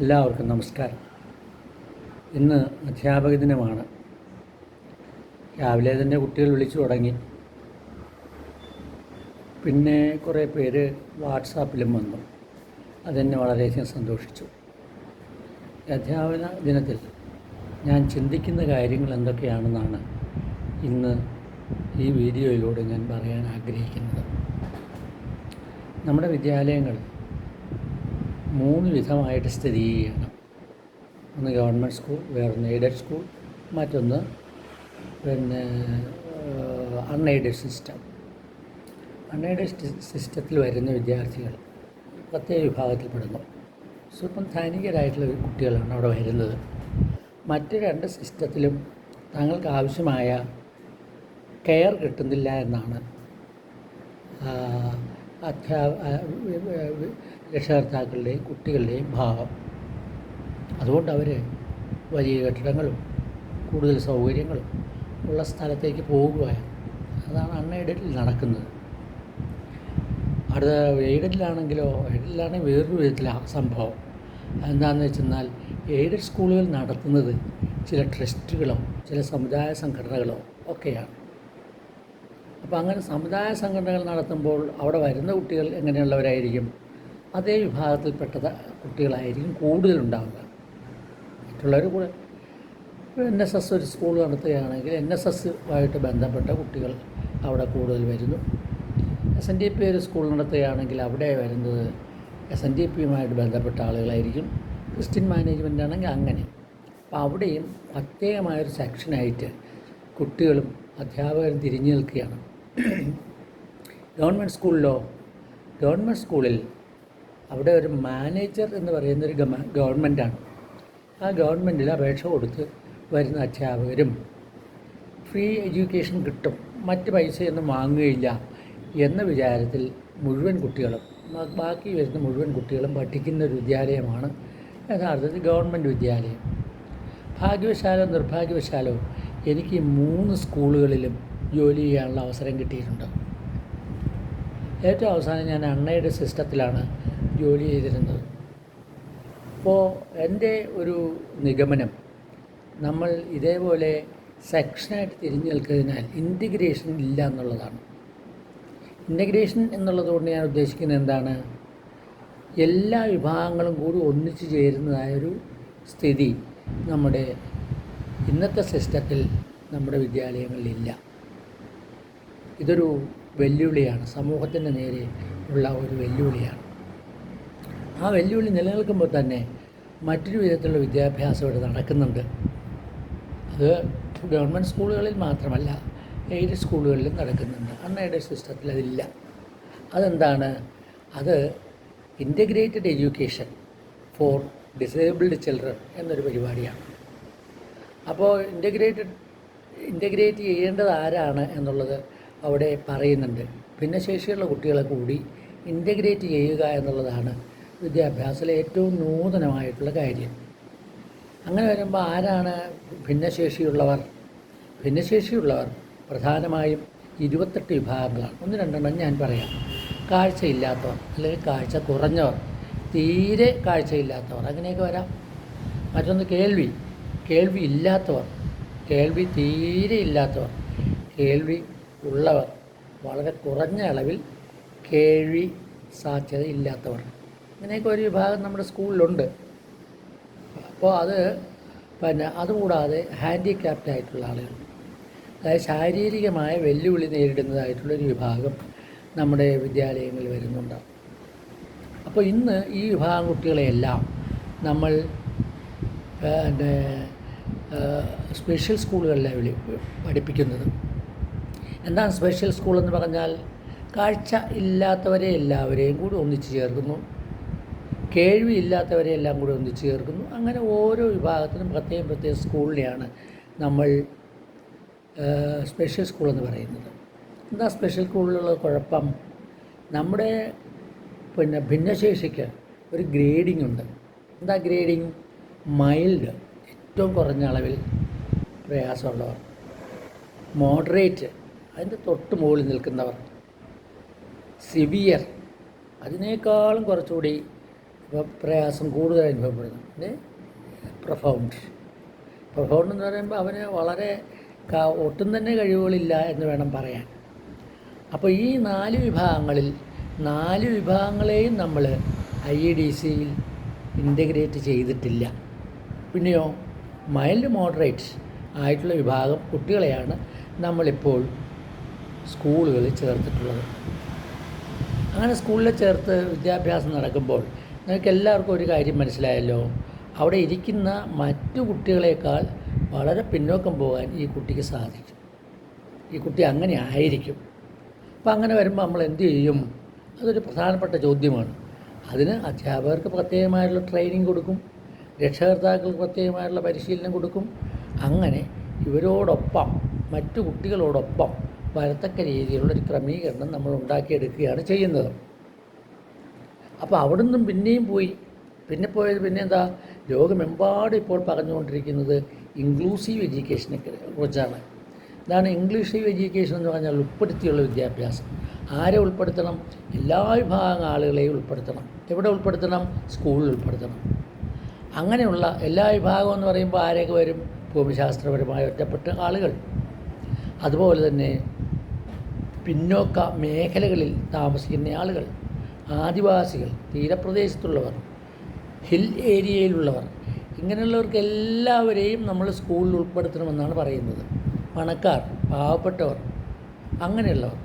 എല്ലാവർക്കും നമസ്കാരം. ഇന്ന് അധ്യാപക ദിനമാണ്. രാവിലെ തന്നെ കുട്ടികൾ വിളിച്ചു തുടങ്ങി. പിന്നെ കുറേ പേര് വാട്സാപ്പിലും വന്നു. അതെന്നെ വളരെയധികം സന്തോഷിച്ചു. അധ്യാപന ദിനത്തിൽ ഞാൻ ചിന്തിക്കുന്ന കാര്യങ്ങൾ എന്തൊക്കെയാണെന്നാണ് ഇന്ന് ഈ വീഡിയോയിലൂടെ ഞാൻ പറയാൻ ആഗ്രഹിക്കുന്നത്. നമ്മുടെ വിദ്യാലയങ്ങൾ മൂന്ന് വിധമായിട്ട് സ്ഥിതി ചെയ്യുകയാണ് ഒന്ന് ഗവൺമെന്റ് സ്കൂൾ വേറൊന്ന് എയ്ഡഡ് സ്കൂൾ മറ്റൊന്ന് പിന്നെ അൺഎയ്ഡഡ് സിസ്റ്റം. അൺഎയ്ഡഡ് സിസ്റ്റത്തിൽ വരുന്ന വിദ്യാർത്ഥികൾ പ്രത്യേക വിഭാഗത്തിൽപ്പെടുന്നു. സ്വല്പം ധനികരായിട്ടുള്ള കുട്ടികളാണ് അവിടെ വരുന്നത്. മറ്റ് രണ്ട് സിസ്റ്റത്തിലും തങ്ങൾക്ക് ആവശ്യമായ കെയർ കിട്ടുന്നില്ല എന്നാണ് അധ്യാപ രക്ഷകർത്താക്കളുടെയും കുട്ടികളുടെയും ഭാവം. അതുകൊണ്ട് അവർ വലിയ കെട്ടിടങ്ങളും കൂടുതൽ സൗകര്യങ്ങളും ഉള്ള സ്ഥലത്തേക്ക് പോകുകയാണ്. അതാണ് അൺഎയ്ഡഡിൽ നടക്കുന്നത്. അടുത്ത എയ്ഡഡിലാണെങ്കിലോ എയ്ഡഡിലാണെങ്കിൽ വേറൊരു വിധത്തിലാണ് സംഭവം. എന്താണെന്ന് വെച്ചെന്നാൽ എയ്ഡഡ് സ്കൂളുകൾ നടത്തുന്നത് ചില ട്രസ്റ്റുകളോ ചില സമുദായ സംഘടനകളോ ഒക്കെയാണ്. അപ്പോൾ അങ്ങനെ സമുദായ സംഘടനകൾ നടത്തുമ്പോൾ അവിടെ വരുന്ന കുട്ടികൾ എങ്ങനെയുള്ളവരായിരിക്കും? അതേ വിഭാഗത്തിൽപ്പെട്ട കുട്ടികളായിരിക്കും കൂടുതലുണ്ടാവുക. മറ്റുള്ളവർ കൂടെ. എൻ എസ് എസ് ഒരു സ്കൂൾ നടത്തുകയാണെങ്കിൽ എൻ എസ് എസുമായിട്ട് ബന്ധപ്പെട്ട കുട്ടികൾ അവിടെ കൂടുതൽ വരുന്നു. എസ് എൻ ഡി പി ഒരു സ്കൂൾ നടത്തുകയാണെങ്കിൽ അവിടെ വരുന്നത് എസ് എൻ ഡി പിയുമായിട്ട് ബന്ധപ്പെട്ട ആളുകളായിരിക്കും. ക്രിസ്ത്യൻ മാനേജ്മെന്റ് ആണെങ്കിൽ അങ്ങനെ. അപ്പോൾ അവിടെയും പ്രത്യേകമായൊരു സെക്ഷനായിട്ട് കുട്ടികളും അധ്യാപകരും തിരിഞ്ഞു നിൽക്കുകയാണ്. ഗവൺമെന്റ് സ്കൂളിലോ ഗവൺമെന്റ് സ്കൂളിൽ അവിടെ ഒരു മാനേജർ എന്ന് പറയുന്ന ഒരു ഗവ ഗവൺമെന്റാണ് ആ ഗവൺമെന്റിൽ അപേക്ഷ കൊടുത്ത് വരുന്ന അധ്യാപകരും ഫ്രീ എഡ്യൂക്കേഷൻ കിട്ടും. മറ്റ് പൈസയൊന്നും വാങ്ങുകയില്ല എന്ന വിചാരത്തിൽ മുഴുവൻ കുട്ടികളും ബാക്കി വരുന്ന മുഴുവൻ കുട്ടികളും പഠിക്കുന്ന ഒരു വിദ്യാലയമാണ് യഥാർത്ഥത്തിൽ ഗവൺമെന്റ് വിദ്യാലയം. ഭാഗ്യവശാലോ നിർഭാഗ്യവശാലോ എനിക്ക് മൂന്ന് സ്കൂളുകളിലും ജോലി ചെയ്യാനുള്ള അവസരം കിട്ടിയിട്ടുണ്ട്. ഏറ്റവും അവസാനം ഞാൻ അണ്ണയുടെ സിസ്റ്റത്തിലാണ് ജോലി ചെയ്തിരുന്നത്. അപ്പോൾ എന്റെ ഒരു നിഗമനം നമ്മൾ ഇതേപോലെ സെക്ഷനായിട്ട് തിരിഞ്ഞു നിൽക്കുന്നതിനാൽ ഇന്റിഗ്രേഷൻ ഇല്ല എന്നുള്ളതാണ്. ഇന്റഗ്രേഷൻ എന്നുള്ളതുകൊണ്ട് ഞാൻ ഉദ്ദേശിക്കുന്നത് എന്താണ്? എല്ലാ വിഭാഗങ്ങളും കൂടി ഒന്നിച്ചു ചേരുന്നതായൊരു സ്ഥിതി നമ്മുടെ ഇന്നത്തെ സിസ്റ്റത്തിൽ നമ്മുടെ വിദ്യാലയങ്ങളിലില്ല ഇതൊരു വെല്ലുവിളിയാണ്. സമൂഹത്തിന്റെ നേരെ ഉള്ള ഒരു വെല്ലുവിളിയാണ്. ആ വെല്ലുവിളി നിലനിൽക്കുമ്പോൾ തന്നെ മറ്റൊരു വിധത്തിലുള്ള വിദ്യാഭ്യാസം ഇവിടെ നടക്കുന്നുണ്ട്. അത് ഗവൺമെന്റ് സ്കൂളുകളിൽ മാത്രമല്ല എയ്ഡഡ് സ്കൂളുകളിലും നടക്കുന്നുണ്ട്. അൺഎയ്ഡഡ് സിസ്റ്റത്തിൽ അതില്ല. അതെന്താണ്? അത് integrated education for disabled children എന്നൊരു പരിപാടിയാണ്. അപ്പോൾ ഇന്റഗ്രേറ്റഡ് ഇന്റഗ്രേറ്റ് ചെയ്യേണ്ടത് ആരാണ് എന്നുള്ളത് അവിടെ പറയുന്നുണ്ട്. ഭിന്നശേഷിയുള്ള കുട്ടികളെ കൂടി ഇന്റഗ്രേറ്റ് ചെയ്യുക എന്നുള്ളതാണ് വിദ്യാഭ്യാസത്തിലെ ഏറ്റവും നൂതനമായിട്ടുള്ള കാര്യം. അങ്ങനെ വരുമ്പോൾ ആരാണ് ഭിന്നശേഷിയുള്ളവർ? ഭിന്നശേഷിയുള്ളവർ പ്രധാനമായും ഇരുപത്തെട്ട് വിഭാഗങ്ങളാണ്. ഒന്ന് രണ്ടെണ്ണം ഞാൻ പറയാം. കാഴ്ചയില്ലാത്തവർ അല്ലെങ്കിൽ കാഴ്ച കുറഞ്ഞവർ. തീരെ കാഴ്ചയില്ലാത്തവർ. അങ്ങനെയൊക്കെ വരാം. മറ്റൊന്ന് കേൾവി. കേൾവി ഇല്ലാത്തവർ. കേൾവി തീരെ ഇല്ലാത്തവർ. കേൾവി ഉള്ളവർ. വളരെ കുറഞ്ഞ അളവിൽ കേൾവി സാധ്യത ഇല്ലാത്തവർ. ഇങ്ങനെയൊക്കെ ഒരു വിഭാഗം നമ്മുടെ സ്കൂളിലുണ്ട്. അപ്പോൾ അത് പിന്നെ അതുകൂടാതെ ഹാൻഡിക്യാപ്റ്റ് ആയിട്ടുള്ള ആളുകൾ. അതായത് ശാരീരികമായ വെല്ലുവിളി നേരിടുന്നതായിട്ടുള്ളൊരു വിഭാഗം നമ്മുടെ വിദ്യാലയങ്ങളിൽ വരുന്നുണ്ട്. അപ്പോൾ ഇന്ന് ഈ വിഭാഗം കുട്ടികളെയെല്ലാം നമ്മൾ പിന്നെ സ്പെഷ്യൽ സ്കൂളുകളിലാണ് വിളി പഠിപ്പിക്കുന്നത്. എന്താണ് സ്പെഷ്യൽ സ്കൂൾ എന്ന് പറഞ്ഞാൽ കാഴ്ച ഇല്ലാത്തവരെ എല്ലാവരെയും കൂടി ഒന്നിച്ച് ചേർക്കുന്നു. കേൾവി ഇല്ലാത്തവരെ എല്ലാം കൂടി ഒന്ന് ചേർക്കുന്നു. അങ്ങനെ ഓരോ വിഭാഗത്തിനും പ്രത്യേകം പ്രത്യേക സ്കൂളിനെയാണ് നമ്മൾ സ്പെഷ്യൽ സ്കൂൾ എന്ന് പറയുന്നത്. എന്താ സ്പെഷ്യൽ സ്കൂളിലുള്ള കുഴപ്പം? നമ്മുടെ പിന്നെ ഭിന്നശേഷിക്ക് ഒരു ഗ്രേഡിംഗ് ഉണ്ട്. എന്താ ഗ്രേഡിംഗ് മൈൽഡ് ഏറ്റവും കുറഞ്ഞ അളവിൽ പ്രയാസമുള്ളവർ. മോഡറേറ്റ് അതിന്റെ തൊട്ട് മുകളിൽ നിൽക്കുന്നവർ. സിവിയർ അതിനേക്കാളും കുറച്ചുകൂടി പ്രയാസം കൂടുതൽ അനുഭവപ്പെടുന്നു. പിന്നെ പ്രൊഫൗണ്ട് പ്രൊഫൗണ്ട് എന്ന് പറയുമ്പോൾ അവന് വളരെ ഒട്ടും തന്നെ കഴിവുകളില്ല എന്ന് വേണം പറയാൻ. അപ്പോൾ ഈ നാല് വിഭാഗങ്ങളിൽ നാല് വിഭാഗങ്ങളെയും നമ്മൾ ഐ ഇ ഡി സിയിൽ ഇന്റഗ്രേറ്റ് ചെയ്തിട്ടില്ല. പിന്നെയോ മൈൽഡ് മോഡറേറ്റ് ആയിട്ടുള്ള വിഭാഗം കുട്ടികളെയാണ് നമ്മളിപ്പോൾ സ്കൂളുകളിൽ ചേർത്തിട്ടുള്ളത്. അങ്ങനെ സ്കൂളിൽ ചേർത്ത് വിദ്യാഭ്യാസം നടക്കുമ്പോൾ നിങ്ങൾക്ക് എല്ലാവർക്കും ഒരു കാര്യം മനസ്സിലായല്ലോ? അവിടെ ഇരിക്കുന്ന മറ്റു കുട്ടികളെക്കാൾ വളരെ പിന്നോക്കം പോകാൻ ഈ കുട്ടിക്ക് സാധിക്കും. ഈ കുട്ടി അങ്ങനെ ആയിരിക്കും. അപ്പം അങ്ങനെ വരുമ്പോൾ നമ്മൾ എന്ത് ചെയ്യും? അതൊരു പ്രധാനപ്പെട്ട ചോദ്യമാണ്. അതിന് അധ്യാപകർക്ക് പ്രത്യേകമായിട്ടുള്ള ട്രെയിനിങ് കൊടുക്കും. രക്ഷകർത്താക്കൾക്ക് പ്രത്യേകമായിട്ടുള്ള പരിശീലനം കൊടുക്കും. അങ്ങനെ ഇവരോടൊപ്പം മറ്റു കുട്ടികളോടൊപ്പം വരത്തക്ക രീതിയിലുള്ളൊരു ക്രമീകരണം നമ്മൾ ഉണ്ടാക്കിയെടുക്കുകയാണ് ചെയ്യുന്നത്. അപ്പോൾ അവിടെ നിന്നും പിന്നെയും പോയി. പിന്നെ പോയത് പിന്നെ എന്താ ലോകമെമ്പാടും ഇപ്പോൾ പറഞ്ഞുകൊണ്ടിരിക്കുന്നത് ഇൻക്ലൂസീവ് എഡ്യൂക്കേഷനെ കുറിച്ചാണ്. ഇതാണ് ഇംഗ്ലീഷ് എഡ്യൂക്കേഷൻ എന്ന് പറഞ്ഞാൽ ഉൾപ്പെടുത്തിയുള്ള വിദ്യാഭ്യാസം. ആരെ ഉൾപ്പെടുത്തണം? എല്ലാ വിഭാഗം ആളുകളെയും ഉൾപ്പെടുത്തണം. എവിടെ ഉൾപ്പെടുത്തണം? സ്കൂളിൽ ഉൾപ്പെടുത്തണം. അങ്ങനെയുള്ള എല്ലാ വിഭാഗം എന്ന് പറയുമ്പോൾ ആരെയൊക്കെ വരും? ഭൂമിശാസ്ത്രപരമായ ഒറ്റപ്പെട്ട ആളുകൾ. അതുപോലെ തന്നെ പിന്നോക്ക മേഖലകളിൽ താമസിക്കുന്ന ആളുകൾ. ആദിവാസികൾ തീരപ്രദേശത്തുള്ളവർ ഹിൽ ഏരിയയിലുള്ളവർ ഇങ്ങനെയുള്ളവർക്ക് എല്ലാവരെയും നമ്മൾ സ്കൂളിൽ ഉൾപ്പെടുത്തണമെന്നാണ് പറയുന്നത്. പണക്കാർ പാവപ്പെട്ടവർ അങ്ങനെയുള്ളവർ.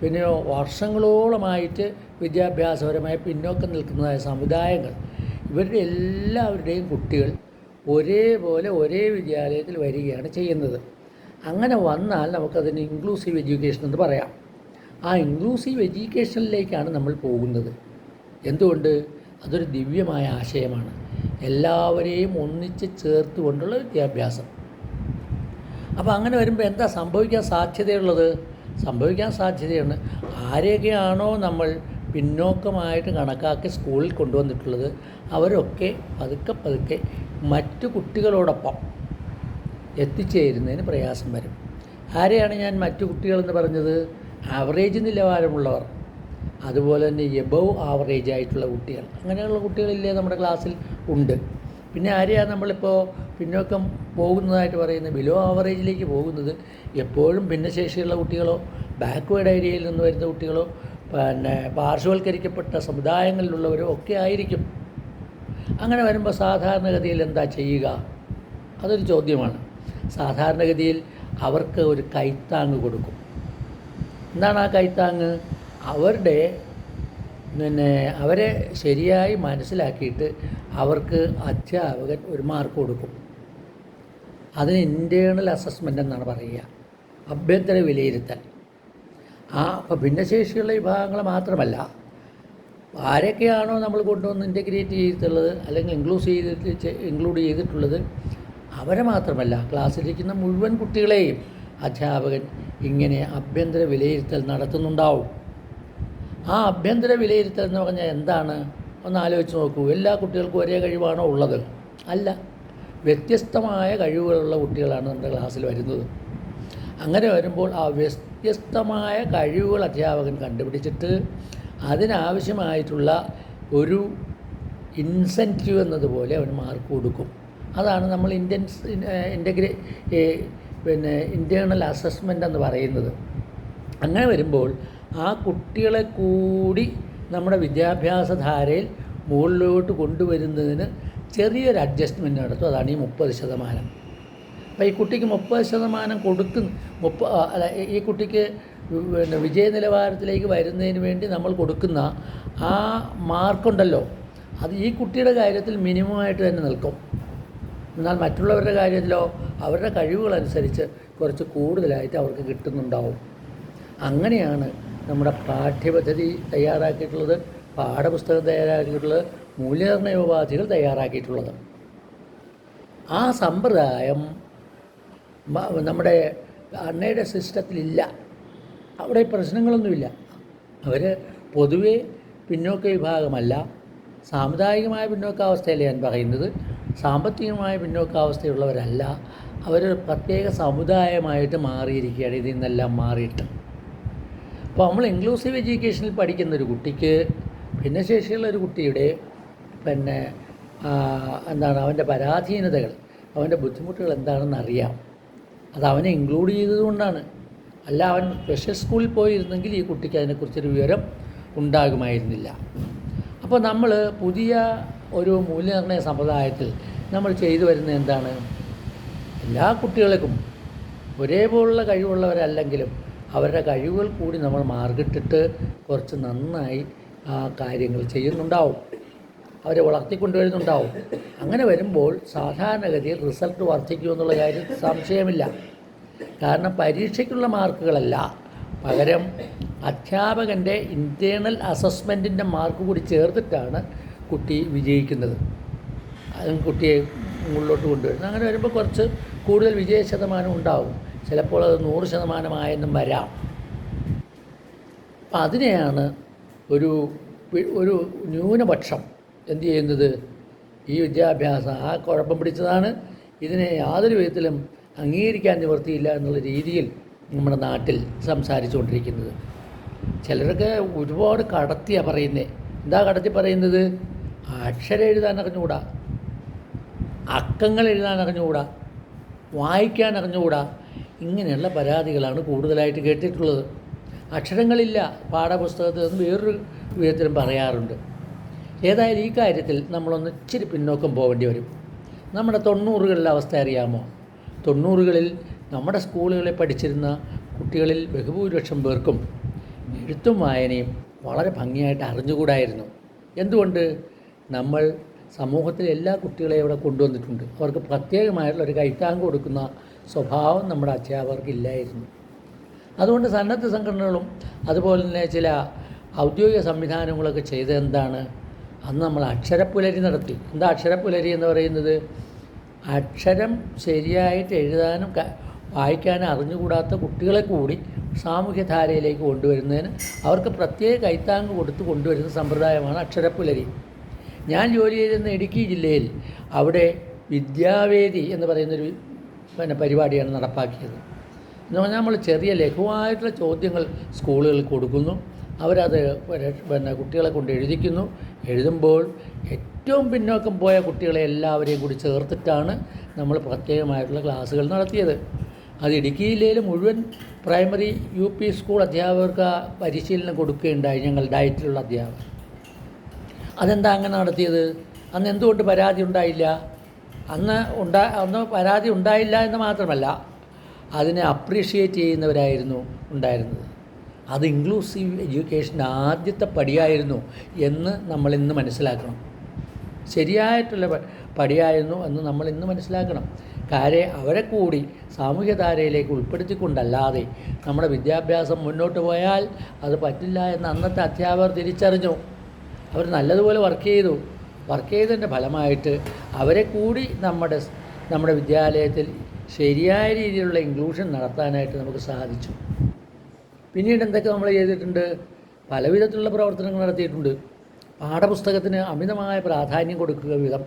പിന്നെയോ വർഷങ്ങളോളമായിട്ട് വിദ്യാഭ്യാസപരമായി പിന്നോക്കം നിൽക്കുന്നതായ സമുദായങ്ങൾ ഇവരുടെ എല്ലാവരുടെയും കുട്ടികൾ ഒരേപോലെ ഒരേ വിദ്യാലയത്തിൽ വരികയാണ് ചെയ്യുന്നത്. അങ്ങനെ വന്നാൽ നമുക്കതിന് ഇൻക്ലൂസീവ് എഡ്യൂക്കേഷൻ എന്ന് പറയാം. ആ ഇൻക്ലൂസീവ് എഡ്യൂക്കേഷനിലേക്കാണ് നമ്മൾ പോകുന്നത്. എന്തുകൊണ്ട്? അതൊരു ദിവ്യമായ ആശയമാണ്. എല്ലാവരെയും ഒന്നിച്ച് ചേർത്തുകൊണ്ടുള്ള വിദ്യാഭ്യാസം. അപ്പോൾ അങ്ങനെ വരുമ്പോൾ എന്താ സംഭവിക്കാൻ സാധ്യതയുള്ളത്? സംഭവിക്കാൻ സാധ്യതയാണ് ആരെയൊക്കെയാണോ നമ്മൾ പിന്നോക്കമായിട്ട് കണക്കാക്കി സ്കൂളിൽ കൊണ്ടുവന്നിട്ടുള്ളത് അവരൊക്കെ പതുക്കെ പതുക്കെ മറ്റു കുട്ടികളോടൊപ്പം എത്തിച്ചേരുന്നതിന് പ്രയാസം വരും. ആരെയാണ് ഞാൻ മറ്റു കുട്ടികളെന്ന് പറഞ്ഞത്? ആവറേജ് നിലവാരമുള്ളവർ. അതുപോലെ തന്നെ എബവ് ആവറേജ് ആയിട്ടുള്ള കുട്ടികൾ. അങ്ങനെയുള്ള കുട്ടികളില്ലേ നമ്മുടെ ക്ലാസ്സിൽ ഉണ്ട്. പിന്നെ ആരെയാണ് നമ്മളിപ്പോൾ പിന്നോക്കം പോകുന്നതായിട്ട് പറയുന്നത്? ബിലോ ആവറേജിലേക്ക് പോകുന്നത് എപ്പോഴും ഭിന്നശേഷിയുള്ള കുട്ടികളോ ബാക്ക്വേഡ് ഏരിയയിൽ നിന്ന് വരുന്ന കുട്ടികളോ പിന്നെ പാർശ്വവൽക്കരിക്കപ്പെട്ട സമുദായങ്ങളിലുള്ളവരോ ഒക്കെ ആയിരിക്കും. അങ്ങനെ വരുമ്പോൾ സാധാരണഗതിയിൽ എന്താ ചെയ്യുക? അതൊരു ചോദ്യമാണ്. സാധാരണഗതിയിൽ അവർക്ക് ഒരു കൈത്താങ് കൊടുക്കും. എന്താണ് ആ കൈത്താങ് അവരുടെ പിന്നെ അവരെ ശരിയായി മനസ്സിലാക്കിയിട്ട് അവർക്ക് അധ്യാപകൻ ഒരു മാർക്ക് കൊടുക്കും. അതിന് ഇന്റേണൽ അസസ്മെന്റ് എന്നാണ് പറയുക. അഭ്യന്തര വിലയിരുത്തൽ. ആ അപ്പോൾ ഭിന്നശേഷിയുള്ള വിഭാഗങ്ങൾ മാത്രമല്ല ആരൊക്കെയാണോ നമ്മൾ കൊണ്ടുവന്ന് ഇന്റഗ്രേറ്റ് ചെയ്തിട്ടുള്ളത് അല്ലെങ്കിൽ ഇൻക്ലൂസ് ചെയ്തിട്ട് ഇൻക്ലൂഡ് ചെയ്തിട്ടുള്ളത് അവരെ മാത്രമല്ല ക്ലാസ്സിലിരിക്കുന്ന മുഴുവൻ കുട്ടികളെയും അധ്യാപകൻ ഇങ്ങനെ ആഭ്യന്തര വിലയിരുത്തൽ നടത്തുന്നുണ്ടാവും. ആ ആഭ്യന്തര വിലയിരുത്തൽ എന്ന് പറഞ്ഞാൽ എന്താണ്? ഒന്ന് ആലോചിച്ച് നോക്കൂ. എല്ലാ കുട്ടികൾക്കും ഒരേ കഴിവാണോ ഉള്ളത്? അല്ല. വ്യത്യസ്തമായ കഴിവുകളുള്ള കുട്ടികളാണ് നമ്മുടെ ക്ലാസ്സിൽ വരുന്നത്. അങ്ങനെ വരുമ്പോൾ ആ വ്യത്യസ്തമായ കഴിവുകൾ അധ്യാപകൻ കണ്ടുപിടിച്ചിട്ട് അതിനാവശ്യമായിട്ടുള്ള ഒരു ഇൻസെന്റീവ് എന്നതുപോലെ അവന് മാർക്ക് കൊടുക്കും. അതാണ് നമ്മൾ ഇന്റൻസ് ഇന്റഗ്രേ പിന്നെ ഇന്റേർണൽ അസസ്മെന്റ് എന്ന് പറയുന്നത്. അങ്ങനെ വരുമ്പോൾ ആ കുട്ടികളെ കൂടി നമ്മുടെ വിദ്യാഭ്യാസ ധാരയിൽ മുകളിലോട്ട് കൊണ്ടുവരുന്നതിന് ചെറിയൊരു അഡ്ജസ്റ്റ്മെന്റ് നടത്തും. അതാണ് ഈ മുപ്പത് ശതമാനം. അപ്പോൾ ഈ കുട്ടിക്ക് മുപ്പത് ശതമാനം കൊടുത്ത് മുപ്പ അല്ല ഈ കുട്ടിക്ക് പിന്നെ വിജയ നിലവാരത്തിലേക്ക് വരുന്നതിന് വേണ്ടി നമ്മൾ കൊടുക്കുന്ന ആ മാർക്കുണ്ടല്ലോ അത് ഈ കുട്ടിയുടെ കാര്യത്തിൽ മിനിമമായിട്ട് തന്നെ നിൽക്കും. എന്നാൽ മറ്റുള്ളവരുടെ കാര്യത്തിലോ അവരുടെ കഴിവുകളനുസരിച്ച് കുറച്ച് കൂടുതലായിട്ട് അവർക്ക് കിട്ടുന്നുണ്ടാവും. അങ്ങനെയാണ് നമ്മുടെ പാഠ്യപദ്ധതി തയ്യാറാക്കിയിട്ടുള്ളത് പാഠപുസ്തകം തയ്യാറാക്കിയിട്ടുള്ളത് മൂല്യനിർണയ ഉപാധികൾ തയ്യാറാക്കിയിട്ടുള്ളത്. ആ സമ്പ്രദായം നമ്മുടെ അണ്ണയുടെ സിസ്റ്റത്തിലില്ല. അവിടെ പ്രശ്നങ്ങളൊന്നുമില്ല. അവർ പൊതുവെ പിന്നോക്ക വിഭാഗമല്ല. സാമുദായികമായ പിന്നോക്കാവസ്ഥയല്ല ഞാൻ പറയുന്നത്. സാമ്പത്തികമായ പിന്നോക്കാവസ്ഥയുള്ളവരല്ല. അവരൊരു പ്രത്യേക സമുദായമായിട്ട് മാറിയിരിക്കുകയാണ്. ഇതിൽ നിന്നെല്ലാം മാറിയിട്ട്. അപ്പോൾ നമ്മൾ ഇൻക്ലൂസീവ് എഡ്യൂക്കേഷനിൽ പഠിക്കുന്ന ഒരു കുട്ടിക്ക് ഭിന്നശേഷിയുള്ള ഒരു കുട്ടിയുടെ പിന്നെ എന്താണ് അവന്റെ പരാധീനതകൾ അവന്റെ ബുദ്ധിമുട്ടുകൾ എന്താണെന്ന് അറിയാം. അത് അവനെ ഇൻക്ലൂഡ് ചെയ്തതുകൊണ്ടാണ് അല്ല അവൻ സ്പെഷ്യൽ സ്കൂളിൽ പോയിരുന്നെങ്കിൽ ഈ കുട്ടിക്ക് അതിനെക്കുറിച്ചൊരു വിവരം ഉണ്ടാകുമായിരുന്നില്ല. അപ്പോൾ നമ്മൾ പുതിയ ഒരു മൂല്യനിർണയ സമ്പ്രദായത്തിൽ നമ്മൾ ചെയ്തു വരുന്നത് എന്താണ്? എല്ലാ കുട്ടികൾക്കും ഒരേപോലുള്ള കഴിവുള്ളവരല്ലെങ്കിലും അവരുടെ കഴിവുകൾ കൂടി നമ്മൾ മാർഗിട്ടിട്ട് കുറച്ച് നന്നായി ആ കാര്യങ്ങൾ ചെയ്യുന്നുണ്ടാവും. അവരെ വളർത്തിക്കൊണ്ടുവരുന്നുണ്ടാവും. അങ്ങനെ വരുമ്പോൾ സാധാരണഗതിയിൽ റിസൾട്ട് വർദ്ധിക്കുമെന്നുള്ള കാര്യം സംശയമില്ല. കാരണം പരീക്ഷയ്ക്കുള്ള മാർക്കുകളല്ല. പകരം അധ്യാപകന്റെ ഇന്റേർണൽ അസസ്മെന്റിന്റെ മാർക്ക് കൂടി ചേർത്തിട്ടാണ് കുട്ടി വിജയിക്കുന്നത്. അതും കുട്ടിയെ മുകളിലോട്ട് കൊണ്ടുവരുന്നത്. അങ്ങനെ വരുമ്പോൾ കുറച്ച് കൂടുതൽ വിജയ ശതമാനം ഉണ്ടാവും. ചിലപ്പോൾ അത് നൂറ് ശതമാനമായെന്നും വരാം. അപ്പം അതിനെയാണ് ഒരു ഒരു ന്യൂനപക്ഷം എന്ത് ചെയ്യുന്നത്? ഈ വിദ്യാഭ്യാസം. ആ കുഴപ്പം പിടിച്ചതാണ്. ഇതിനെ യാതൊരു വിധത്തിലും അംഗീകരിക്കാൻ നിവൃത്തിയില്ല എന്നുള്ള രീതിയിൽ നമ്മുടെ നാട്ടിൽ സംസാരിച്ചുകൊണ്ടിരിക്കുന്നത്. ചിലരൊക്കെ ഒരുപാട് കടത്തിയാണ് പറയുന്നത് എന്താ കടത്തി പറയുന്നത്? അക്ഷരം എഴുതാൻ അറിഞ്ഞുകൂടാ അക്കങ്ങൾ എഴുതാൻ അറിഞ്ഞുകൂടാ വായിക്കാൻ അറിഞ്ഞുകൂടാ ഇങ്ങനെയുള്ള പരാതികളാണ് കൂടുതലായിട്ട് കേട്ടിട്ടുള്ളത്. അക്ഷരങ്ങളില്ല പാഠപുസ്തകത്തിൽ നിന്ന് വേറൊരു വിധത്തിലും പറയാറുണ്ട്. ഏതായാലും ഈ കാര്യത്തിൽ നമ്മളൊന്ന് ഇച്ചിരി പിന്നോക്കം പോകേണ്ടി വരും. നമ്മുടെ തൊണ്ണൂറുകളിലെ അവസ്ഥ അറിയാമോ? തൊണ്ണൂറുകളിൽ നമ്മുടെ സ്കൂളുകളിൽ പഠിച്ചിരുന്ന കുട്ടികളിൽ ബഹുഭൂരിപക്ഷം പേർക്കും എഴുത്തും വായനയും വളരെ ഭംഗിയായിട്ട് അറിഞ്ഞുകൂടായിരുന്നു. എന്തുകൊണ്ട്? നമ്മൾ സമൂഹത്തിലെ എല്ലാ കുട്ടികളെയും ഇവിടെ കൊണ്ടുവന്നിട്ടുണ്ട്. അവർക്ക് പ്രത്യേകമായിട്ടുള്ള ഒരു കൈത്താങ് കൊടുക്കുന്ന സ്വഭാവം നമ്മുടെ അധ്യാപകർക്ക് ഇല്ലായിരുന്നു അതുകൊണ്ട് സന്നദ്ധ സംഘടനകളും അതുപോലെ തന്നെ ചില ഔദ്യോഗിക സംവിധാനങ്ങളൊക്കെ ചെയ്തത് എന്താണ് അന്ന് നമ്മൾ അക്ഷരപ്പുലരി നടത്തി. എന്താ അക്ഷരപ്പുലരി എന്ന് പറയുന്നത്? അക്ഷരം ശരിയായിട്ട് എഴുതാനും വായിക്കാനും അറിഞ്ഞുകൂടാത്ത കുട്ടികളെ കൂടി സാമൂഹ്യധാരയിലേക്ക് കൊണ്ടുവരുന്നതിന് അവർക്ക് പ്രത്യേക കൈത്താങ് കൊടുത്ത് കൊണ്ടുവരുന്ന സമ്പ്രദായമാണ് അക്ഷരപ്പുലരി. ഞാൻ ജോലി ചെയ്തിരുന്ന ഇടുക്കി ജില്ലയിൽ അവിടെ വിദ്യാവേദി എന്ന് പറയുന്നൊരു പിന്നെ പരിപാടിയാണ് നടപ്പാക്കിയത്. എന്ന് പറഞ്ഞാൽ നമ്മൾ ചെറിയ ലഘുവായിട്ടുള്ള ചോദ്യങ്ങൾ സ്കൂളുകളിൽ കൊടുക്കുന്നു. അവരത് പിന്നെ കുട്ടികളെ കൊണ്ട് എഴുതിക്കുന്നു. എഴുതുമ്പോൾ ഏറ്റവും പിന്നോക്കം പോയ കുട്ടികളെ എല്ലാവരെയും കൂടി ചേർത്തിട്ടാണ് നമ്മൾ പ്രത്യേകമായിട്ടുള്ള ക്ലാസ്സുകൾ നടത്തിയത്. അത് ഇടുക്കി ജില്ലയിൽ മുഴുവൻ പ്രൈമറി യു പി സ്കൂൾ അധ്യാപകർക്ക് പരിശീലനം കൊടുക്കുകയുണ്ടായി. ഞങ്ങൾ ഡയറ്റിലുള്ള അധ്യാപകർ. അതെന്താ അങ്ങനെ നടത്തിയത്? അന്ന് എന്തുകൊണ്ട് പരാതി ഉണ്ടായില്ല? അന്ന് ഉണ്ടാ അന്ന് പരാതി ഉണ്ടായില്ല എന്ന് മാത്രമല്ല അതിനെ അപ്രീഷിയേറ്റ് ചെയ്യുന്നവരായിരുന്നു ഉണ്ടായിരുന്നത്. അത് ഇൻക്ലൂസീവ് എഡ്യൂക്കേഷൻ ആദ്യത്തെ പടിയായിരുന്നു എന്ന് നമ്മൾ ഇന്ന് മനസ്സിലാക്കണം. ശരിയായിട്ടുള്ള പടിയായിരുന്നു എന്ന് നമ്മൾ ഇന്ന് മനസ്സിലാക്കണം. കാര്യം അവരെ കൂടി സാമൂഹ്യധാരയിലേക്ക് ഉൾപ്പെടുത്തിക്കൊണ്ടല്ലാതെ നമ്മുടെ വിദ്യാഭ്യാസം മുന്നോട്ട് പോയാൽ അത് പറ്റില്ല എന്ന് അന്നത്തെ അധ്യാപകർ തിരിച്ചറിഞ്ഞു. അവർ നല്ലതുപോലെ വർക്ക് ചെയ്തു. വർക്ക് ചെയ്തതിന്റെ ഫലമായിട്ട് അവരെ കൂടി നമ്മുടെ നമ്മുടെ വിദ്യാലയത്തിൽ ശരിയായ രീതിയിലുള്ള ഇൻക്ലൂഷൻ നടത്താനായിട്ട് നമുക്ക് സാധിച്ചു. പിന്നീട് എന്തൊക്കെ നമ്മൾ ചെയ്തിട്ടുണ്ട്? പല വിധത്തിലുള്ള പ്രവർത്തനങ്ങൾ നടത്തിയിട്ടുണ്ട്. പാഠപുസ്തകത്തിന് അമിതമായ പ്രാധാന്യം കൊടുക്കുക വിധം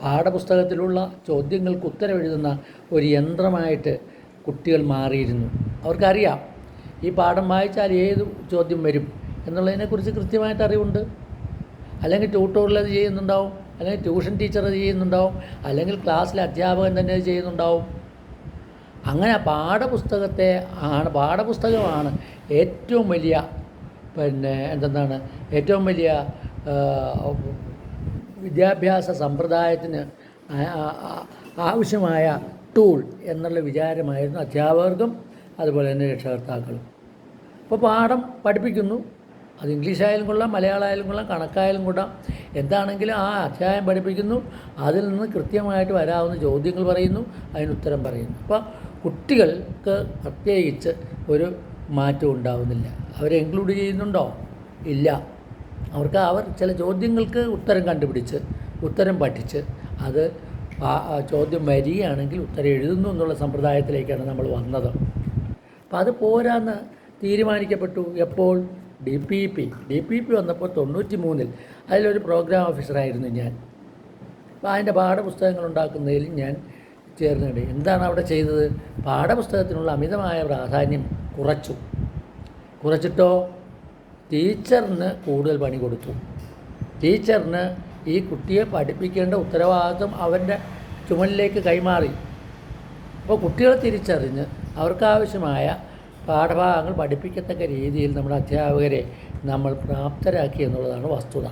പാഠപുസ്തകത്തിലുള്ള ചോദ്യങ്ങൾക്ക് ഉത്തരവെഴുതുന്ന ഒരു യന്ത്രമായിട്ട് കുട്ടികൾ മാറിയിരുന്നു. അവർക്കറിയാം ഈ പാഠം വായിച്ചാൽ ഏത് ചോദ്യം വരും എന്നുള്ളതിനെക്കുറിച്ച് കൃത്യമായിട്ട് അറിവുണ്ട്. അല്ലെങ്കിൽ ട്യൂട്ടോറിൽ അത് ചെയ്യുന്നുണ്ടാവും അല്ലെങ്കിൽ ട്യൂഷൻ ടീച്ചർ അത് ചെയ്യുന്നുണ്ടാവും അല്ലെങ്കിൽ ക്ലാസ്സിലെ അധ്യാപകൻ തന്നെ അത് ചെയ്യുന്നുണ്ടാവും. അങ്ങനെ പാഠപുസ്തകത്തെ ആണ് പാഠപുസ്തകമാണ് ഏറ്റവും വലിയ പിന്നെ എന്തെന്നാണ് ഏറ്റവും വലിയ വിദ്യാഭ്യാസ സമ്പ്രദായത്തിന് ആവശ്യമായ ടൂൾ എന്നുള്ള വിചാരമായിരുന്നു അധ്യാപകർക്കും അതുപോലെ തന്നെ രക്ഷകർത്താക്കളും. അപ്പോൾ പാഠം പഠിപ്പിക്കുന്നു. അത് ഇംഗ്ലീഷായാലും കൊള്ളാം മലയാളമായാലും കൊള്ളാം കണക്കായാലും കൊള്ളാം. എന്താണെങ്കിലും ആ അധ്യായം പഠിപ്പിക്കുന്നു. അതിൽ നിന്ന് കൃത്യമായിട്ട് വരാവുന്ന ചോദ്യങ്ങൾ പറയുന്നു അതിന് ഉത്തരം പറയുന്നു. അപ്പോൾ കുട്ടികൾക്ക് പ്രത്യേകിച്ച് ഒരു മാറ്റം ഉണ്ടാവുന്നില്ല. അവരെ ഇൻക്ലൂഡ് ചെയ്യുന്നുണ്ടോ? ഇല്ല. അവർക്ക് അവർ ചില ചോദ്യങ്ങൾക്ക് ഉത്തരം കണ്ടുപിടിച്ച് ഉത്തരം പഠിച്ച് അത് ചോദ്യം വരികയാണെങ്കിൽ ഉത്തരം എഴുതുന്നു എന്നുള്ള സമ്പ്രദായത്തിലേക്കാണ് നമ്മൾ വന്നത്. അപ്പോൾ അത് പോരാന്ന് തീരുമാനിക്കപ്പെട്ടു എപ്പോൾ? D P P D P P വന്നപ്പോൾ തൊണ്ണൂറ്റി മൂന്നിൽ അതിലൊരു പ്രോഗ്രാം ഓഫീസറായിരുന്നു ഞാൻ. അപ്പോൾ അതിന്റെ പാഠപുസ്തകങ്ങൾ ഉണ്ടാക്കുന്നതിൽ ഞാൻ ചേർന്നിട്ട് എന്താണ് അവിടെ ചെയ്തത്? പാഠപുസ്തകത്തിനുള്ള അമിതമായ പ്രാധാന്യം കുറച്ചു. കുറച്ചിട്ടോ? ടീച്ചറിന് കൂടുതൽ പണി കൊടുത്തു. ടീച്ചറിന് ഈ കുട്ടിയെ പഠിപ്പിക്കേണ്ട ഉത്തരവാദിത്വം അവന്റെ ചുമലിലേക്ക് കൈമാറി. അപ്പോൾ കുട്ടികളെ തിരിച്ചറിഞ്ഞ് അവർക്കാവശ്യമായ പാഠഭാഗങ്ങൾ പഠിപ്പിക്കത്തക്ക രീതിയിൽ നമ്മുടെ അധ്യാപകരെ നമ്മൾ പ്രാപ്തരാക്കി എന്നുള്ളതാണ് വസ്തുത.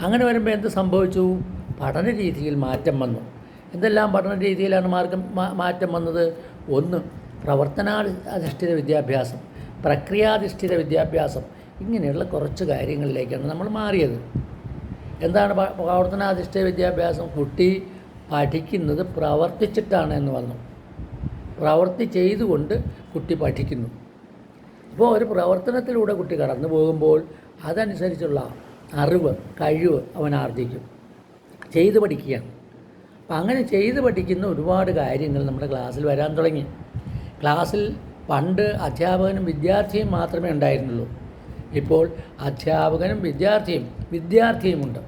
അങ്ങനെ വരുമ്പോൾ എന്ത് സംഭവിച്ചു? പഠന രീതിയിൽ മാറ്റം വന്നു. എന്തെല്ലാം പഠന രീതിയിലാണ് മാർഗം മാറ്റം വന്നത്? ഒന്ന് പ്രവർത്തനാധിഷ്ഠിത വിദ്യാഭ്യാസം പ്രക്രിയാധിഷ്ഠിത വിദ്യാഭ്യാസം ഇങ്ങനെയുള്ള കുറച്ച് കാര്യങ്ങളിലേക്കാണ് നമ്മൾ മാറിയത്. എന്താണ് പ്രവർത്തനാധിഷ്ഠിത വിദ്യാഭ്യാസം? കുട്ടി പഠിക്കുന്നത് പ്രവർത്തിച്ചിട്ടാണ് എന്ന് വന്നു പ്രവൃത്തി ചെയ്തുകൊണ്ട് കുട്ടി പഠിക്കുന്നു. അപ്പോൾ ഒരു പ്രവർത്തനത്തിലൂടെ കുട്ടി കടന്നു പോകുമ്പോൾ അതനുസരിച്ചുള്ള അറിവ് കഴിവ് അവൻ ആർജിക്കും. ചെയ്ത് പഠിക്കുകയാണ്. അപ്പം അങ്ങനെ ചെയ്ത് പഠിക്കുന്ന ഒരുപാട് കാര്യങ്ങൾ നമ്മുടെ ക്ലാസ്സിൽ വരാൻ തുടങ്ങി. ക്ലാസ്സിൽ പണ്ട് അധ്യാപകനും വിദ്യാർത്ഥിയും മാത്രമേ ഉണ്ടായിരുന്നുള്ളൂ. ഇപ്പോൾ അധ്യാപകനും വിദ്യാർത്ഥിയും വിദ്യാർത്ഥിയുമുണ്ട്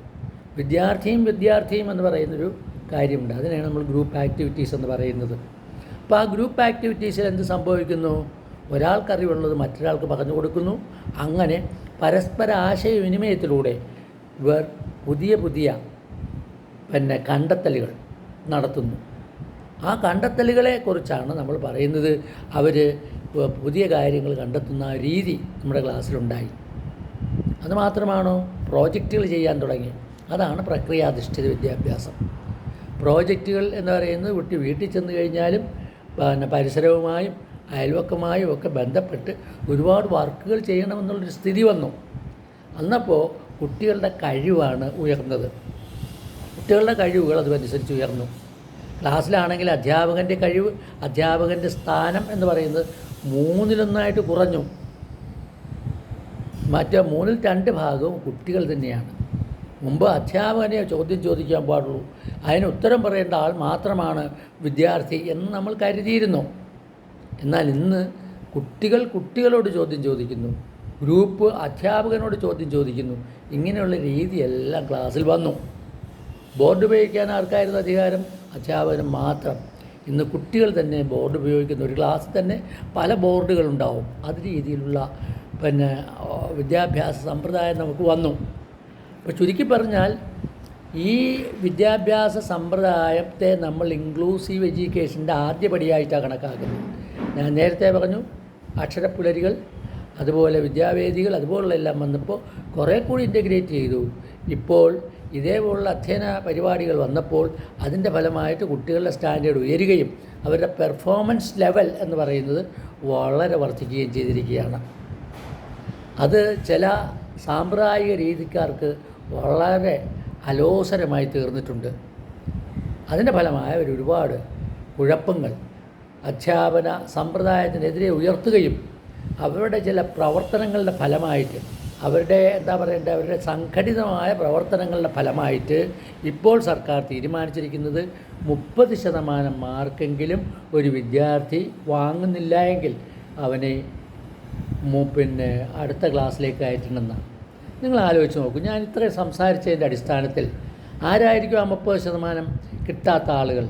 വിദ്യാർത്ഥിയും വിദ്യാർത്ഥിയും എന്ന് പറയുന്നൊരു കാര്യമുണ്ട്. അതിനെയാണ് നമ്മൾ ഗ്രൂപ്പ് ആക്ടിവിറ്റീസ് എന്ന് പറയുന്നത്. അപ്പോൾ ആ ഗ്രൂപ്പ് ആക്ടിവിറ്റീസിൽ എന്ത് സംഭവിക്കുന്നു? ഒരാൾക്ക് അറിവുള്ളത് മറ്റൊരാൾക്ക് പറഞ്ഞു കൊടുക്കുന്നു. അങ്ങനെ പരസ്പര ആശയവിനിമയത്തിലൂടെ ഇവർ പുതിയ പുതിയ പിന്നെ കണ്ടെത്തലുകൾ നടത്തുന്നു. ആ കണ്ടെത്തലുകളെ കുറിച്ചാണ് നമ്മൾ പറയുന്നത്. അവർ പുതിയ കാര്യങ്ങൾ കണ്ടെത്തുന്ന രീതി നമ്മുടെ ക്ലാസ്സിലുണ്ടായി അതുമാത്രമാണോ പ്രോജക്റ്റുകൾ ചെയ്യാൻ തുടങ്ങി. അതാണ് പ്രക്രിയാധിഷ്ഠിത വിദ്യാഭ്യാസം. പ്രോജക്റ്റുകൾ എന്ന് പറയുന്നത് കുട്ടി വീട്ടിൽ ചെന്ന് കഴിഞ്ഞാലും പിന്നെ പരിസരവുമായും അയൽവക്കമായും ഒക്കെ ബന്ധപ്പെട്ട് ഒരുപാട് വർക്കുകൾ ചെയ്യണമെന്നുള്ളൊരു സ്ഥിതി വന്നു. അന്നപ്പോൾ കുട്ടികളുടെ കഴിവാണ് ഉയർന്നത്. കുട്ടികളുടെ കഴിവുകൾ അതുമനുസരിച്ച് ഉയർന്നു. ക്ലാസ്സിലാണെങ്കിൽ അധ്യാപകന്റെ കഴിവ് അധ്യാപകന്റെ സ്ഥാനം എന്ന് പറയുന്നത് മൂന്നിലൊന്നായിട്ട് കുറഞ്ഞു. മറ്റേ മൂന്നിൽ രണ്ട് ഭാഗവും കുട്ടികൾ തന്നെയാണ്. മുമ്പ് അധ്യാപകനെ ചോദ്യം ചോദിക്കാൻ പാടുള്ളൂ. അതിന് ഉത്തരം പറയേണ്ട ആൾ മാത്രമാണ് വിദ്യാർത്ഥി എന്ന് നമ്മൾ കരുതിയിരുന്നു. എന്നാൽ ഇന്ന് കുട്ടികൾ കുട്ടികളോട് ചോദ്യം ചോദിക്കുന്നു. ഗ്രൂപ്പ് അധ്യാപകനോട് ചോദ്യം ചോദിക്കുന്നു. ഇങ്ങനെയുള്ള രീതിയെല്ലാം ക്ലാസ്സിൽ വന്നു. ബോർഡ് ഉപയോഗിക്കാൻ ആർക്കായിരുന്നു അധികാരം? അധ്യാപകന് മാത്രം. ഇന്ന് കുട്ടികൾ തന്നെ ബോർഡ് ഉപയോഗിക്കുന്ന ഒരു ക്ലാസ്സിൽ തന്നെ പല ബോർഡുകളുണ്ടാവും അത് രീതിയിലുള്ള പിന്നെ വിദ്യാഭ്യാസ സമ്പ്രദായം നമുക്ക് വന്നു. അപ്പോൾ ചുരുക്കി പറഞ്ഞാൽ ഈ വിദ്യാഭ്യാസ സമ്പ്രദായത്തെ നമ്മൾ ഇൻക്ലൂസീവ് എഡ്യൂക്കേഷന്റെ ആദ്യപടിയായിട്ടാണ് കണക്കാക്കുന്നത്. ഞാൻ നേരത്തെ പറഞ്ഞു അക്ഷരപ്പുലരികൾ അതുപോലെ വിദ്യാവേദികൾ അതുപോലുള്ള എല്ലാം വന്നപ്പോൾ കുറേ കൂടി ഇന്റഗ്രേറ്റ് ചെയ്തു. ഇപ്പോൾ ഇതേപോലുള്ള അധ്യയന പരിപാടികൾ വന്നപ്പോൾ അതിന്റെ ഫലമായിട്ട് കുട്ടികളുടെ സ്റ്റാൻഡേർഡ് ഉയരുകയും അവരുടെ പെർഫോമൻസ് ലെവൽ എന്ന് പറയുന്നത് വളരെ വർദ്ധിക്കുകയും ചെയ്തിരിക്കുകയാണ്. അത് ചില സാമ്പ്രദായിക രീതിക്കാർക്ക് വളരെ അലോസരമായി തീർന്നിട്ടുണ്ട്. അതിന്റെ ഫലമായ ഒരു ഒരുപാട് കുഴപ്പങ്ങൾ അധ്യാപന സമ്പ്രദായത്തിനെതിരെ ഉയർത്തുകയും അവരുടെ ചില പ്രവർത്തനങ്ങളുടെ ഫലമായിട്ട് അവരുടെ എന്താ പറയേണ്ടത്? അവരുടെ സംഘടിതമായ പ്രവർത്തനങ്ങളുടെ ഫലമായിട്ട് ഇപ്പോൾ സർക്കാർ തീരുമാനിച്ചിരിക്കുന്നത് മുപ്പത് ശതമാനം മാർക്കെങ്കിലും ഒരു വിദ്യാർത്ഥി വാങ്ങുന്നില്ല എങ്കിൽ അവനെ പിന്നെ അടുത്ത ക്ലാസ്സിലേക്ക് അയറ്റണമെന്നാണ് നിങ്ങൾ ആലോചിച്ച് നോക്കൂ. ഞാൻ ഇത്രയും സംസാരിച്ചതിന്റെ അടിസ്ഥാനത്തിൽ ആരായിരിക്കും ആ മുപ്പത് ശതമാനം കിട്ടാത്ത ആളുകൾ?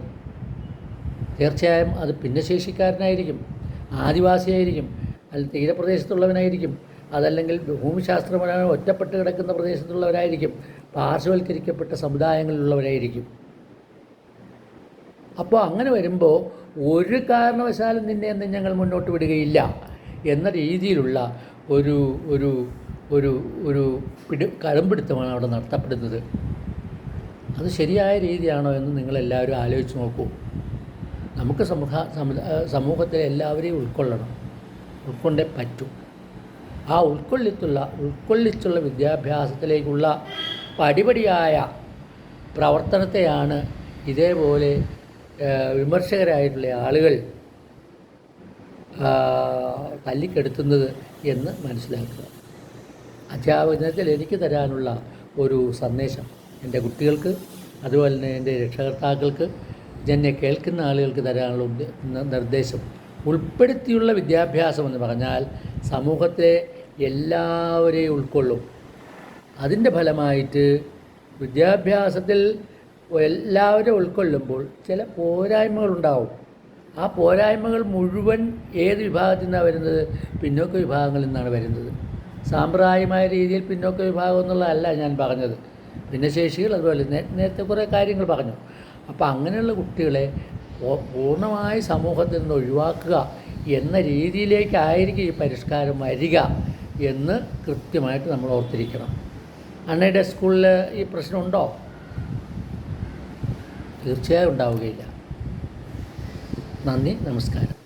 തീർച്ചയായും അത് ഭിന്നശേഷിക്കാരനായിരിക്കും ആദിവാസിയായിരിക്കും അല്ല തീരപ്രദേശത്തുള്ളവനായിരിക്കും അതല്ലെങ്കിൽ ഭൂമിശാസ്ത്രപരമായി ഒറ്റപ്പെട്ട് കിടക്കുന്ന പ്രദേശത്തുള്ളവരായിരിക്കും പാർശ്വവൽക്കരിക്കപ്പെട്ട സമുദായങ്ങളിലുള്ളവരായിരിക്കും. അപ്പോൾ അങ്ങനെ വരുമ്പോൾ ഒരു കാരണവശാലും നിന്നെ എന്ന് ഞങ്ങൾ മുന്നോട്ട് വിടുകയില്ല എന്ന രീതിയിലുള്ള ഒരു ഒരു ഒരു ഒരു പിടി കരമ്പിടുത്തമാണ് അവിടെ നടത്തപ്പെടുന്നത്. അത് ശരിയായ രീതിയാണോ എന്ന് നിങ്ങളെല്ലാവരും ആലോചിച്ച് നോക്കൂ. നമുക്ക് സമൂഹ സമൂഹത്തിലെ എല്ലാവരെയും ഉൾക്കൊള്ളണം. ഉൾക്കൊണ്ടേ പറ്റൂ. ആ ഉൾക്കൊള്ളിച്ചുള്ള ഉൾക്കൊള്ളിച്ചുള്ള വിദ്യാഭ്യാസത്തിലേക്കുള്ള പടിപടിയായ പ്രവർത്തനത്തെയാണ് ഇതേപോലെ വിമർശകരായിട്ടുള്ള ആളുകൾ തല്ലിക്കെടുത്തുന്നത് എന്ന് മനസ്സിലാക്കുക. അധ്യാപനത്തിൽ എനിക്ക് തരാനുള്ള ഒരു സന്ദേശം എന്റെ കുട്ടികൾക്ക് അതുപോലെ തന്നെ എന്റെ രക്ഷകർത്താക്കൾക്ക് എന്നെ കേൾക്കുന്ന ആളുകൾക്ക് തരാനുള്ള നിർദ്ദേശം. ഉൾപ്പെടുത്തിയുള്ള വിദ്യാഭ്യാസം എന്ന് പറഞ്ഞാൽ സമൂഹത്തെ എല്ലാവരെയും ഉൾക്കൊള്ളും. അതിന്റെ ഫലമായിട്ട് വിദ്യാഭ്യാസത്തിൽ എല്ലാവരും ഉൾക്കൊള്ളുമ്പോൾ ചില പോരായ്മകളുണ്ടാവും ആ പോരായ്മകൾ മുഴുവൻ ഏത് വിഭാഗത്തിൽ നിന്നാണ് വരുന്നത്? പിന്നോക്ക വിഭാഗങ്ങളിൽ നിന്നാണ് വരുന്നത്. സാമ്പ്രദായികമായ രീതിയിൽ പിന്നോക്ക വിഭാഗം എന്നുള്ളതല്ല ഞാൻ പറഞ്ഞത്. ഭിന്നശേഷികൾ അതുപോലെ നേരത്തെ കുറേ കാര്യങ്ങൾ പറഞ്ഞു. അപ്പോൾ അങ്ങനെയുള്ള കുട്ടികളെ പൂർണമായി സമൂഹത്തിൽ നിന്ന് ഒഴിവാക്കുക എന്ന രീതിയിലേക്കായിരിക്കും ഈ പരിഷ്കാരം വരിക എന്ന് കൃത്യമായിട്ട് നമ്മൾ ഓർത്തിരിക്കണം. അണ്ണയുടെ സ്കൂളിൽ ഈ പ്രശ്നമുണ്ടോ? തീർച്ചയായും ഉണ്ടാവുകയില്ല. നന്ദി നമസ്കാരം.